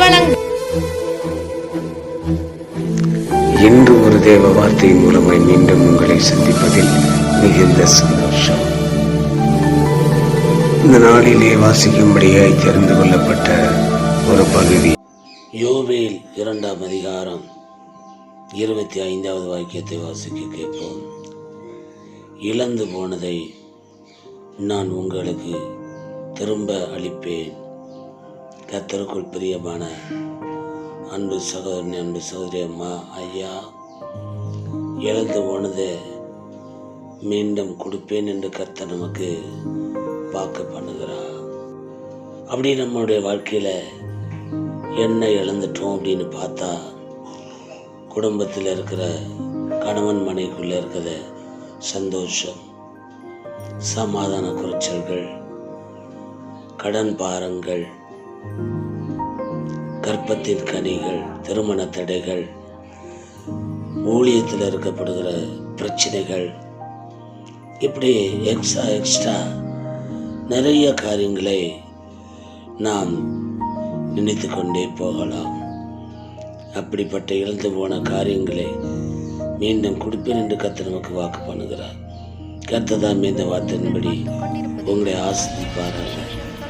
வழங்கும் இன்று ஒரு தேவ வார்த்தை மூலமாய் மீண்டும் உங்களை சந்திப்பதில் மிகுந்த சந்தோஷம். இந்த நாளிலே வாசிக்கும்படியாய் தெரிந்து கொள்ளப்பட்ட ஒரு பகுதி. யோவேல் இரண்டாம் அதிகாரம் இருபத்தி ஐந்தாவது வாக்கியத்தை வாசிக்க கேட்போம். இழந்து போனதை நான் உங்களுக்கு திரும்ப அளிப்பேன். கத்தருக்குள் பிரியமான அன்பு சகோதரன் அன்பு சகோதரி அம்மா ஐயா இழந்து போனது மீண்டும் கொடுப்பேன் என்று கர்த்தர் நமக்கு பார்க்க பண்ணுகிறார். அப்படி நம்மளுடைய வாழ்க்கையில் என்ன இழந்துட்டோம் அப்படின்னு பார்த்தா குடும்பத்தில் இருக்கிற கணவன் மனைக்குள்ளே இருக்கிற சந்தோஷம் சமாதான குறைச்சல்கள் கடன் பாரங்கள் கற்பத்தின் கனிகள் திருமண தடைகள் ஊழியத்தில் இருக்கப்படுகிற பிரச்சனைகள் இப்படி எக்ஸ்ட்ரா எக்ஸ்ட்ரா நிறைய காரியங்களை நாம் நினைத்து கொண்டே போகலாம். அப்படிப்பட்ட இழந்து போன காரியங்களை மீண்டும் கொடுப்பேன் என்று கத்த நமக்கு வாக்கு பண்ணுகிறார். கத்ததாமே இந்த வார்த்தையின்படி உங்களை ஆசிரிப்பார்கள்